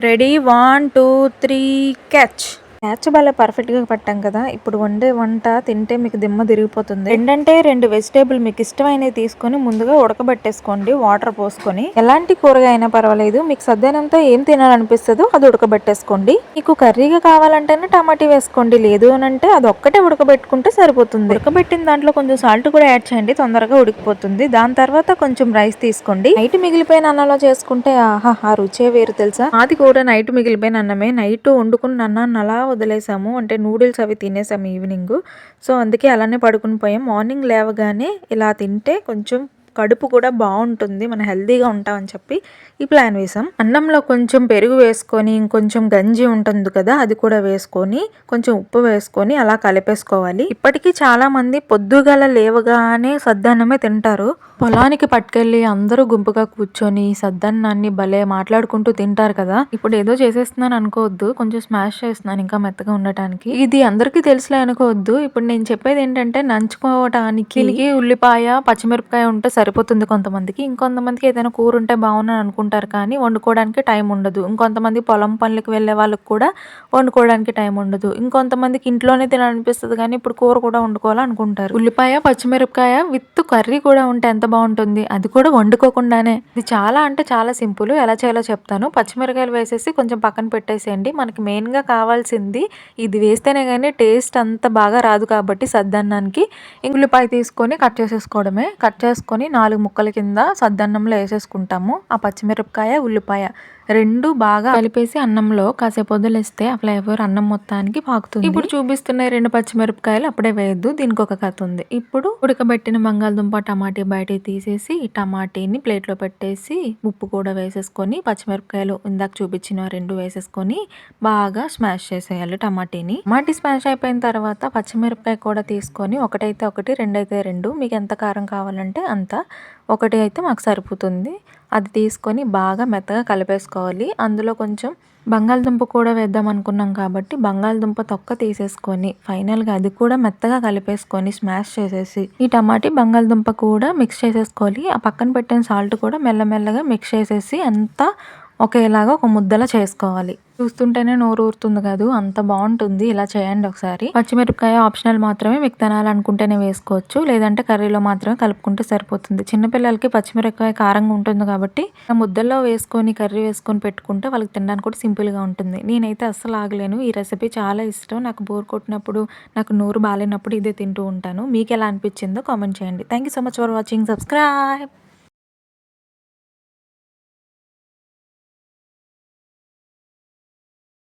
Ready one two three catch catch భలే పర్ఫెక్ట్గా పట్టాం కదా. ఇప్పుడు వండే వంట తింటే మీకు దిమ్మ తిరిగిపోతుంది. రెండంటే రెండు వెజిటేబుల్ మీకు ఇష్టమైనవి తీసుకొని ముందుగా ఉడకబెట్టేసుకోండి వాటర్ పోసుకొని. ఎలాంటి కూరగాయ అయినా పర్వాలేదు మీకు సద్దనంతో ఏం తినాలనిపిస్తుందో అది ఉడకబెట్టేసుకోండి. మీకు కర్రీగా కావాలంటేనే టమాటీ వేసుకోండి లేదు అని అంటే అది ఒక్కటే ఉడకబెట్టుకుంటే సరిపోతుంది. ఉడకబెట్టిన దాంట్లో కొంచెం సాల్ట్ కూడా యాడ్ చేయండి తొందరగా ఉడికిపోతుంది. దాని తర్వాత కొంచెం రైస్ తీసుకోండి. నైట్ మిగిలిపోయిన అన్నంలో చేసుకుంటే ఆహా ఆ రుచే వేరు తెలుసా? అది కూడా నైట్ మిగిలిపోయిన అన్నమే. నైట్ వండుకున్న అన్నాన్ని అలా వదిలేసాము. అంటే నూడిల్స్ అవి తినేసాము ఈవినింగ్. సో అందుకే అలానే పడుకుని పోయాం. మార్నింగ్ లేవగానే ఇలా తింటే కొంచెం కడుపు కూడా బాగుంటుంది మనం హెల్తీగా ఉంటామని చెప్పి ఈ ప్లాన్ వేసాం. అన్నంలో కొంచెం పెరుగు వేసుకొని ఇంకొంచెం గంజి ఉంటుంది కదా అది కూడా వేసుకొని కొంచెం ఉప్పు వేసుకొని అలా కలిపేసుకోవాలి. ఇప్పటికీ చాలా మంది పొద్దుగల లేవగానే సద్దన్నమే తింటారు. పొలానికి పట్టుకెళ్ళి అందరూ గుంపుగా కూర్చొని సద్దన్నాన్ని భలే మాట్లాడుకుంటూ తింటారు కదా. ఇప్పుడు ఏదో చేసేస్తున్నాను అనుకోవద్దు కొంచెం స్మాష్ చేస్తున్నాను ఇంకా మెత్తగా ఉండటానికి. ఇది అందరికీ తెలుసులే అనుకోవద్దు. ఇప్పుడు నేను చెప్పేది ఏంటంటే నంచుకోవటానికి ఉల్లిపాయ పచ్చిమిరపకాయ ఉంటే సరిపోతుంది కొంతమందికి. ఇంకొంతమందికి ఏదైనా కూర ఉంటే బాగున్నాను అనుకుంటారు కానీ వండుకోవడానికి టైం ఉండదు. ఇంకొంతమంది పొలం పనులకు వెళ్ళే వాళ్ళకి కూడా వండుకోవడానికి టైం ఉండదు. ఇంకొంతమందికి ఇంట్లోనే తినాలనిపిస్తుంది కానీ ఇప్పుడు కూర కూడా వండుకోవాలనుకుంటారు. ఉల్లిపాయ పచ్చిమిరపకాయ విత్ కర్రీ కూడా ఉంటే ఎంత బాగుంటుంది? అది కూడా వండుకోకుండానే. ఇది చాలా అంటే చాలా సింపుల్. ఎలా చేయాలో చెప్తాను. పచ్చిమిరకాయలు వేసేసి కొంచెం పక్కన పెట్టేసేయండి. మనకి మెయిన్గా కావాల్సింది ఇది వేస్తేనే కానీ టేస్ట్ అంత బాగా రాదు కాబట్టి సద్దన్నానికి. ఉల్లిపాయ తీసుకొని కట్ చేసేసుకోవడమే. కట్ చేసుకొని నాలుగు ముక్కల కింద సద్దన్నంలో వేసేసుకుంటాము. ఆ పచ్చిమిరపకాయ ఉల్లిపాయ రెండు బాగా కలిపేసి అన్నంలో కాసేపు వదిలేస్తే ఆ ఫ్లేవర్ అన్నం మొత్తానికి పాకుతుంది. ఇప్పుడు చూపిస్తున్న రెండు పచ్చిమిరపకాయలు అప్పుడే వేయద్దు దీనికి ఒక కథ ఉంది. ఇప్పుడు ఉడకబెట్టిన బంగాళదుంప టమాటీ బయటికి తీసేసి ఈ టమాటీని ప్లేట్లో పెట్టేసి ఉప్పు కూడా వేసేసుకొని పచ్చిమిరపకాయలు ఇందాక చూపించిన రెండు వేసేసుకొని బాగా స్మాష్ చేసేయాలి టమాటీని. టమాటీ స్మాష్ అయిపోయిన తర్వాత పచ్చిమిరపకాయ కూడా తీసుకొని ఒకటైతే ఒకటి రెండైతే రెండు మీకు ఎంత కారం కావాలంటే అంత ఒకటి అయితే మాకు సరిపోతుంది. అది తీసుకొని బాగా మెత్తగా కలిపేసుకోవాలి. అందులో కొంచెం బంగాళదుంప కూడా వేద్దాం అనుకున్నాం కాబట్టి బంగాళదుంప తొక్క తీసేసుకొని ఫైనల్గా అది కూడా మెత్తగా కలిపేసుకొని స్మాష్ చేసేసి ఈ టమాటీ బంగాళదుంప కూడా మిక్స్ చేసేసుకోవాలి. ఆ పక్కన పెట్టిన సాల్ట్ కూడా మెల్లమెల్లగా మిక్స్ చేసేసి అంతా ఒకేలాగా ఒక ముద్దలా చేసుకోవాలి. చూస్తుంటేనే నోరు ఊరుతుంది కాదు అంత బాగుంటుంది. ఇలా చేయండి ఒకసారి. పచ్చిమిరపకాయ ఆప్షనల్ మాత్రమే మీకు తినాలనుకుంటేనే వేసుకోవచ్చు. లేదంటే కర్రీలో మాత్రమే కలుపుకుంటే సరిపోతుంది. చిన్నపిల్లలకి పచ్చిమిరపకాయ కారంగా ఉంటుంది కాబట్టి ఆ ముద్దల్లో వేసుకొని కర్రీ వేసుకొని పెట్టుకుంటే వాళ్ళకి తినడానికి కూడా సింపుల్గా ఉంటుంది. నేనైతే అస్సలు ఆగలేను. ఈ రెసిపీ చాలా ఇష్టం. నాకు బోర్ కొట్టినప్పుడు నాకు నోరు బాగాలేనప్పుడు ఇదే తింటూ ఉంటాను. మీకు ఎలా అనిపించిందో కామెంట్ చేయండి. Thank you so much for watching subscribe